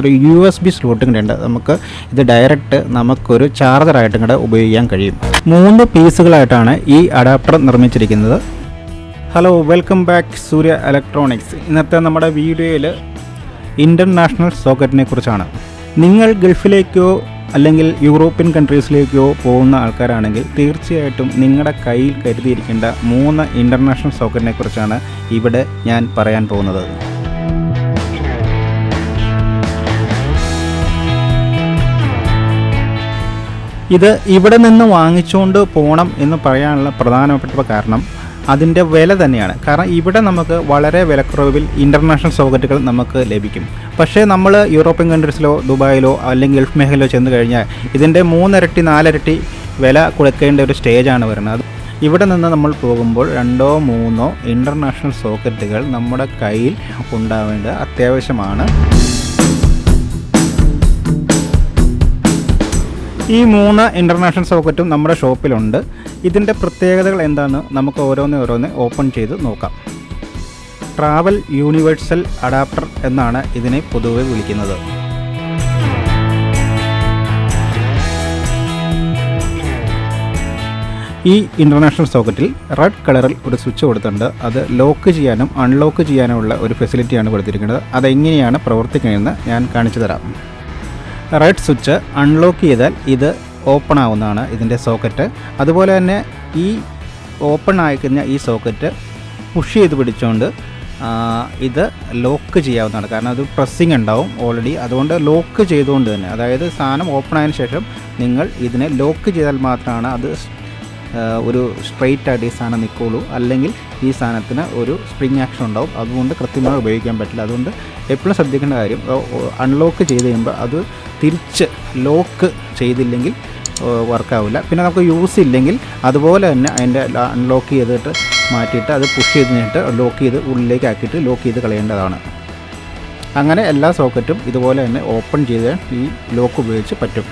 ഒരു U S B സ്ലോട്ടും കൂടെ ഉണ്ട്. നമുക്ക് ഇത് ഡയറക്റ്റ് നമുക്കൊരു ചാർജറായിട്ടും കൂടെ ഉപയോഗിക്കാൻ കഴിയും. മൂന്ന് പീസുകളായിട്ടാണ് ഈ അഡാപ്റ്റർ നിർമ്മിച്ചിരിക്കുന്നത്. Hello welcome back Surya electronics ഇന്നത്തെ നമ്മുടെ വീഡിയോയിൽ ഇന്റർനാഷണൽ സോക്കറ്റിനെ കുറിച്ചാണ്. നിങ്ങൾ ഗൾഫിലേക്കോ അല്ലെങ്കിൽ യൂറോപ്യൻ കൺട്രീസിലേക്കോ പോകുന്ന ആൾക്കാരാണെങ്കിൽ തീർച്ചയായിട്ടും നിങ്ങളുടെ കയ്യിൽ കരുതിയിരിക്കേണ്ട മൂന്ന് ഇന്റർനാഷണൽ സോക്കറ്റിനെ കുറിച്ചാണ് ഇവിടെ ഞാൻ പറയാൻ പോകുന്നത്. ഇത് ഇവിടെ നിന്ന് വാങ്ങിച്ചുകൊണ്ട് പോകണം എന്ന് പറയാനുള്ള പ്രധാനപ്പെട്ട കാരണം അതിന്റെ വില തന്നെയാണ്. കാരണം ഇവിടെ നമുക്ക് വളരെ വിലക്കുറവിൽ ഇന്റർനാഷണൽ സോക്കറ്റുകൾ നമുക്ക് ലഭിക്കും. പക്ഷേ നമ്മൾ യൂറോപ്യൻ കൺട്രീസിലോ ദുബായിലോ അല്ലെങ്കിൽ ഗൾഫ് മേഖലയിലോ ചെന്ന് കഴിഞ്ഞാൽ ഇതിന്റെ മൂന്നിരട്ടി നാലിരട്ടി വില കൊടുക്കേണ്ട ഒരു സ്റ്റേജാണ് വരുന്നത്. ഇവിടെ നിന്ന് നമ്മൾ പോകുമ്പോൾ രണ്ടോ മൂന്നോ ഇന്റർനാഷണൽ സോക്കറ്റുകൾ നമ്മുടെ കയ്യിൽ ഉണ്ടാവേണ്ടത് അത്യാവശ്യമാണ്. ഈ മൂന്ന് ഇന്റർനാഷണൽ സോക്കറ്റും നമ്മുടെ ഷോപ്പിലുണ്ട് ഇതിന്റെ പ്രത്യേകതകൾ എന്താണ്? നമുക്ക് ഓരോന്ന് ഓരോന്ന് ഓപ്പൺ ചെയ്ത് നോക്കാം. ട്രാവൽ യൂണിവേഴ്സൽ അഡാപ്റ്റർ എന്നാണ് ഇതിനെ പൊതുവെ വിളിക്കുന്നത്. ഈ ഇന്റർനാഷണൽ സോക്കറ്റിൽ റെഡ് കളറിൽ ഒരു സ്വിച്ച് കൊടുത്തിട്ടുണ്ട്. അത് ലോക്ക് ചെയ്യാനും അൺലോക്ക് ചെയ്യാനുമുള്ള ഒരു ഫെസിലിറ്റിയാണ് കൊടുത്തിരിക്കുന്നത്. അതെങ്ങനെയാണ് പ്രവർത്തിക്കുന്നതെന്ന് ഞാൻ കാണിച്ചു തരാം. റെഡ് സ്വിച്ച് അൺലോക്ക് ചെയ്താൽ ഇത് ഓപ്പൺ ആവുന്നതാണ് ഇതിന്റെ സോക്കറ്റ് അതുപോലെ തന്നെ ഈ ഓപ്പൺ ആയിക്കുന്ന ഈ സോക്കറ്റ് പുഷ് ചെയ്ത് പിടിച്ചുകൊണ്ട് ഇത് ലോക്ക് ചെയ്യാവുന്നതാണ്. കാരണം അത് പ്രസ്സിങ് ഉണ്ടാവും ഓൾറെഡി അതുകൊണ്ട് ലോക്ക് ചെയ്തുകൊണ്ട് തന്നെ അതായത് സാധനം ഓപ്പൺ ആയതിനു ശേഷം നിങ്ങൾ ഇതിനെ ലോക്ക് ചെയ്താൽ മാത്രമാണ് അത് ഒരു സ്ട്രെയിറ്റ് ആയിട്ട് ഈ സാധനം നിൽക്കുള്ളൂ അല്ലെങ്കിൽ ഈ സാധനത്തിന് ഒരു സ്പ്രിങ് ആക്ഷൻ ഉണ്ടാവും. അതുകൊണ്ട് കൃത്യമായി ഉപയോഗിക്കാൻ പറ്റില്ല. അതുകൊണ്ട് എപ്പോഴും ശ്രദ്ധിക്കേണ്ട കാര്യം അൺലോക്ക് ചെയ്ത് കഴിയുമ്പോൾ അത് തിരിച്ച് ലോക്ക് ചെയ്തില്ലെങ്കിൽ വർക്കാവില്ല പിന്നെ നമുക്ക് യൂസ് ഇല്ലെങ്കിൽ അതുപോലെ തന്നെ അതിന്റെ അൺലോക്ക് ചെയ്തിട്ട് മാറ്റിയിട്ട് അത് പുഷ് ചെയ്ത് കഴിഞ്ഞിട്ട് ലോക്ക് ചെയ്ത് ഉള്ളിലേക്ക് ആക്കിയിട്ട് ലോക്ക് ചെയ്ത് കളയേണ്ടതാണ്. അങ്ങനെ എല്ലാ സോക്കറ്റും ഇതുപോലെ തന്നെ ഓപ്പൺ ചെയ്ത് ഈ ലോക്ക് ഉപയോഗിച്ച് പറ്റും.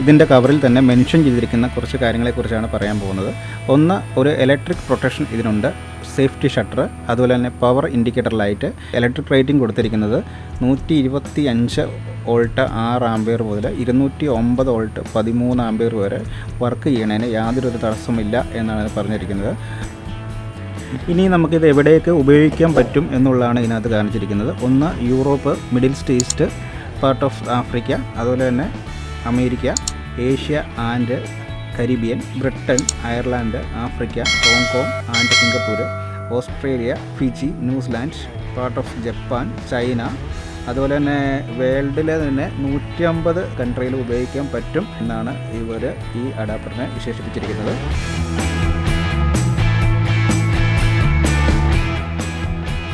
ഇതിന്റെ കവറിൽ തന്നെ മെൻഷൻ ചെയ്തിരിക്കുന്ന കുറച്ച് കാര്യങ്ങളെക്കുറിച്ചാണ് പറയാൻ പോകുന്നത്. ഒന്ന് ഒരു ഇലക്ട്രിക് പ്രൊട്ടക്ഷൻ ഇതിനുണ്ട്. സേഫ്റ്റി ഷട്ടർ അതുപോലെ തന്നെ power indicator light electric rating കൊടുത്തിരിക്കുന്നത് നൂറ്റി ഇരുപത്തി അഞ്ച് വോൾട്ട് ആറ് ആംബിയർ മുതൽ ഇരുന്നൂറ്റി ഒമ്പത് വോൾട്ട് പതിമൂന്ന് ആംബിയർ വരെ വർക്ക് ചെയ്യണതിന് യാതൊരു തടസ്സമില്ല എന്നാണ് പറഞ്ഞിരിക്കുന്നത്. ഇനി നമുക്കിത് എവിടെയൊക്കെ ഉപയോഗിക്കാൻ പറ്റും എന്നുള്ളതാണ് ഇതിനകത്ത് കാണിച്ചിരിക്കുന്നത്. ഒന്ന് Europe Middle East part of Africa അതുപോലെ തന്നെ America Asia and Caribbean Britain Ireland Africa Hong Kong and Singapore Australia Fiji New Zealand part of Japan China. അതുപോലെ തന്നെ വേൾഡിലെ തന്നെ നൂറ്റി അമ്പത് കൺട്രിയിൽ ഉപയോഗിക്കാൻ പറ്റും എന്നാണ് ഇവർ ഈ അഡാപ്റ്ററിനെ വിശേഷിപ്പിച്ചിരിക്കുന്നത്.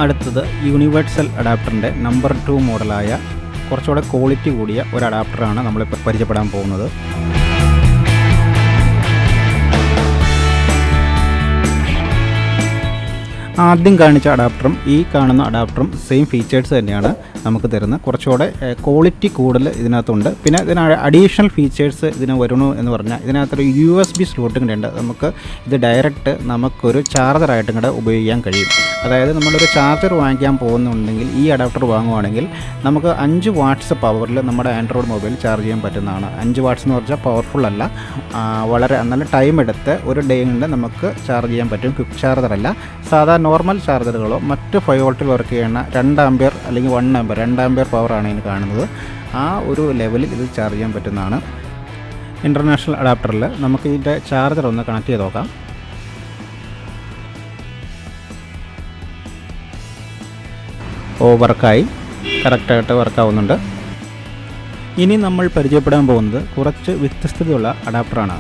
അടുത്തത് യൂണിവേഴ്സൽ അഡാപ്റ്ററിന്റെ നമ്പർ ടു മോഡലായ കുറച്ചുകൂടെ ക്വാളിറ്റി കൂടിയ ഒരു അഡാപ്റ്ററാണ് നമ്മളിപ്പോൾ പരിചയപ്പെടാൻ പോകുന്നത്. ആദ്യം കാണിച്ച അഡാപ്റ്ററും ഈ കാണുന്ന അഡാപ്റ്ററും സെയിം ഫീച്ചേഴ്സ് തന്നെയാണ് നമുക്ക് തരുന്നത്. കുറച്ചുകൂടെ ക്വാളിറ്റി കൂടുതൽ ഇതിനകത്തുണ്ട്. പിന്നെ ഇതിന് അഡീഷണൽ ഫീച്ചേഴ്സ് ഇതിന് വരുന്നു എന്ന് പറഞ്ഞാൽ ഇതിനകത്തൊരു യു എസ് ബി സ്ലോട്ടും കൂടെ ഉണ്ട് നമുക്ക് ഇത് ഡയറക്റ്റ് നമുക്കൊരു ചാർജറായിട്ടും കൂടെ ഉപയോഗിക്കാൻ കഴിയും. അതായത് നമ്മളൊരു ചാർജർ വാങ്ങിക്കാൻ പോകുന്നുണ്ടെങ്കിൽ ഈ അഡാപ്റ്റർ വാങ്ങുവാണെങ്കിൽ നമുക്ക് അഞ്ച് വാട്ട്സ് പവറിൽ നമ്മുടെ ആൻഡ്രോയിഡ് മൊബൈൽ ചാർജ് ചെയ്യാൻ പറ്റുന്നതാണ്. അഞ്ച് വാട്ട്സ് എന്ന് പറഞ്ഞാൽ പവർഫുൾ അല്ല. വളരെ നല്ല ടൈം എടുത്ത് ഒരു ഡേ കൊണ്ട് നമുക്ക് ചാർജ് ചെയ്യാൻ പറ്റും. ക്വിക്ക് ചാർജർ അല്ല. സാധാ നോർമൽ ചാർജറുകളോ മറ്റ് ഫൈവ് വോൾട്ടിൽ വർക്ക് ചെയ്യുന്ന രണ്ട് ആംബിയർ അല്ലെങ്കിൽ വൺ ആംബിയർ രണ്ട് ആംബിയർ പവറാണ് ഇതിന് കാണുന്നത്. ആ ഒരു ലെവലിൽ ഇത് ചാർജ് ചെയ്യാൻ പറ്റുന്നതാണ്. ഇന്റർനാഷണൽ അഡാപ്റ്ററിൽ നമുക്ക് ഇതിന്റെ ചാർജർ ഒന്ന് കണക്ട് ചെയ്ത് നോക്കാം. വർക്കായി കറക്റ്റായിട്ട് വർക്കാവുന്നുണ്ട്. ഇനി നമ്മൾ പരിചയപ്പെടാൻ പോകുന്നത് കുറച്ച് വ്യത്യസ്തതയുള്ള അഡാപ്റ്ററാണ്.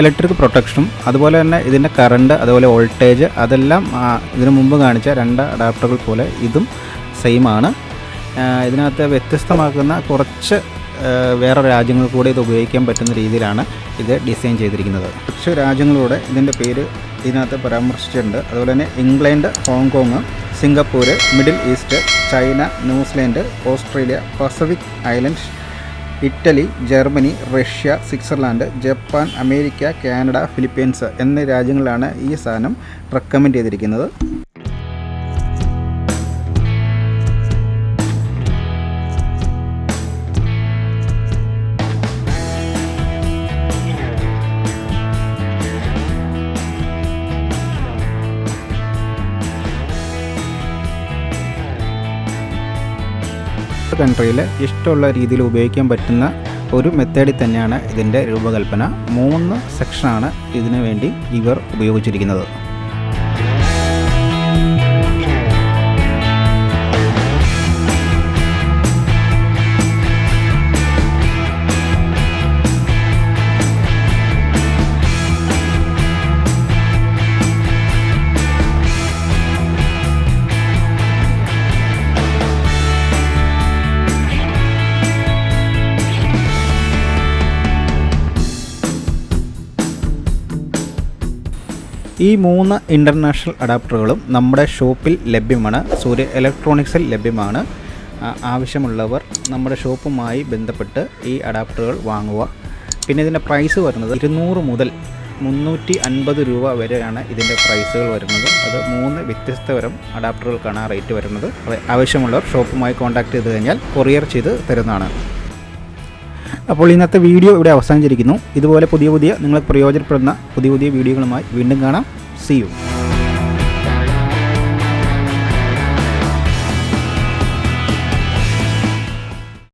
ഇലക്ട്രിക് പ്രൊട്ടക്ഷനും അതുപോലെ തന്നെ ഇതിന്റെ കറണ്ട് അതുപോലെ വോൾട്ടേജ് അതെല്ലാം ഇതിനു മുമ്പ് കാണിച്ച രണ്ട് അഡാപ്റ്ററുകൾ പോലെ ഇതും സെയിമാണ്. ഇതിനകത്ത് വ്യത്യസ്തമാക്കുന്ന കുറച്ച് വേറെ രാജ്യങ്ങൾ കൂടെ ഇത് ഉപയോഗിക്കാൻ പറ്റുന്ന രീതിയിലാണ് ഇത് ഡിസൈൻ ചെയ്തിരിക്കുന്നത്. കുറച്ച് രാജ്യങ്ങളൂടെ ഇതിന്റെ പേര് ഇതിനകത്ത് പരാമർശിച്ചിട്ടുണ്ട്. അതുപോലെ തന്നെ England Hong Kong Singapore Middle East China New Zealand Australia Pacific island Italy Germany Russia Switzerland Japan America Canada Philippines എന്നീ രാജ്യങ്ങളിലാണ് ഈ സാധനം റെക്കമെൻഡ് ചെയ്തിരിക്കുന്നത്. കൺട്രിയിൽ ഇഷ്ടമുള്ള രീതിയിൽ ഉപയോഗിക്കാൻ പറ്റുന്ന ഒരു മെത്തേഡിൽ തന്നെയാണ് ഇതിന്റെ രൂപകൽപ്പന. മൂന്ന് സെക്ഷനാണ് ഇതിനു വേണ്ടി ഇവർ ഉപയോഗിച്ചിരിക്കുന്നത്. ഈ മൂന്ന് ഇന്റർനാഷണൽ അഡാപ്റ്ററുകളും നമ്മുടെ ഷോപ്പിൽ ലഭ്യമാണ്. സൂര്യ ഇലക്ട്രോണിക്സിൽ ലഭ്യമാണ്. ആവശ്യമുള്ളവർ നമ്മുടെ ഷോപ്പുമായി ബന്ധപ്പെട്ട് ഈ അഡാപ്റ്ററുകൾ വാങ്ങുക. പിന്നെ ഇതിന്റെ പ്രൈസ് വരുന്നത് ഇരുന്നൂറ് മുതൽ മുന്നൂറ്റി അൻപത് രൂപ വരെയാണ് ഇതിന്റെ പ്രൈസുകൾ വരുന്നത്. അത് മൂന്ന് വ്യത്യസ്ത തരം അഡാപ്റ്ററുകൾക്കാണ് റേറ്റ് വരുന്നത്. ആവശ്യമുള്ളവർ ഷോപ്പുമായി കോൺടാക്ട് ചെയ്ത് കഴിഞ്ഞാൽ കൊറിയർ ചെയ്ത് തരുന്നതാണ്. അപ്പോൾ ഇന്നത്തെ വീഡിയോ ഇവിടെ അവസാനിച്ചിരിക്കുന്നു. ഇതുപോലെ പുതിയ പുതിയ നിങ്ങൾക്ക് പ്രയോജനപ്പെടുന്ന പുതിയ പുതിയ വീഡിയോകളുമായി വീണ്ടും കാണാം. C U